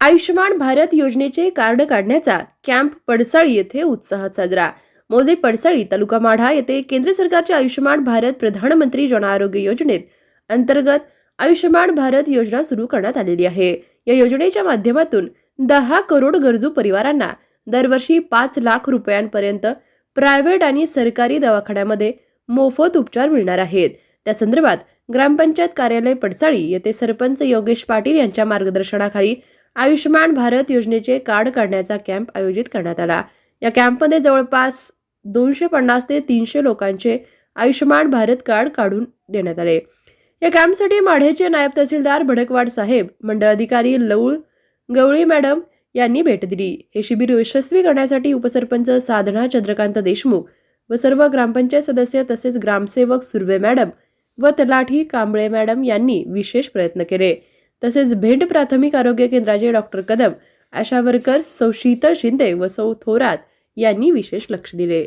आयुष्यमान भारत योजनेचे कार्ड काढण्याचा कॅम्प पडसाळी येथे उत्साहात साजरा. मोजे पडसाळी तालुका माढा येथे केंद्र सरकारच्या आयुष्यमान भारत प्रधानमंत्री जन आरोग्य योजनेत अंतर्गत आयुष्यमान भारत योजना सुरू करण्यात आलेली आहे. या योजनेच्या माध्यमातून दहा करोड गरजू परिवारांना दरवर्षी पाच लाख रुपयांपर्यंत प्रायव्हेट आणि सरकारी दवाखान्यामध्ये मोफत उपचार मिळणार आहेत. त्या संदर्भात ग्रामपंचायत कार्यालय पडसाळी येथे सरपंच योगेश पाटील यांच्या मार्गदर्शनाखाली आयुष्यमान भारत योजनेचे कार्ड काढण्याचा कॅम्प आयोजित करण्यात आला. या कॅम्पमध्ये जवळपास दोनशे पन्नास ते तीनशे लोकांचे आयुष्यमान भारत कार्ड काढून देण्यात आले. या कॅम्पसाठी माढेचे नायब तहसीलदार भडकवाड साहेब मंडळ अधिकारी लवळ गवळी मॅडम यांनी भेट दिली. हे शिबिर यशस्वी करण्यासाठी उपसरपंच साधना चंद्रकांत देशमुख व सर्व ग्रामपंचायत सदस्य तसेच ग्रामसेवक सुर्वे मॅडम व तलाठी कांबळे मॅडम यांनी विशेष प्रयत्न केले. तसेच भेंड प्राथमिक आरोग्य केंद्राचे डॉक्टर कदम आशा वर्कर सौ शीतल शिंदे व सौ थोरात यांनी विशेष लक्ष दिले.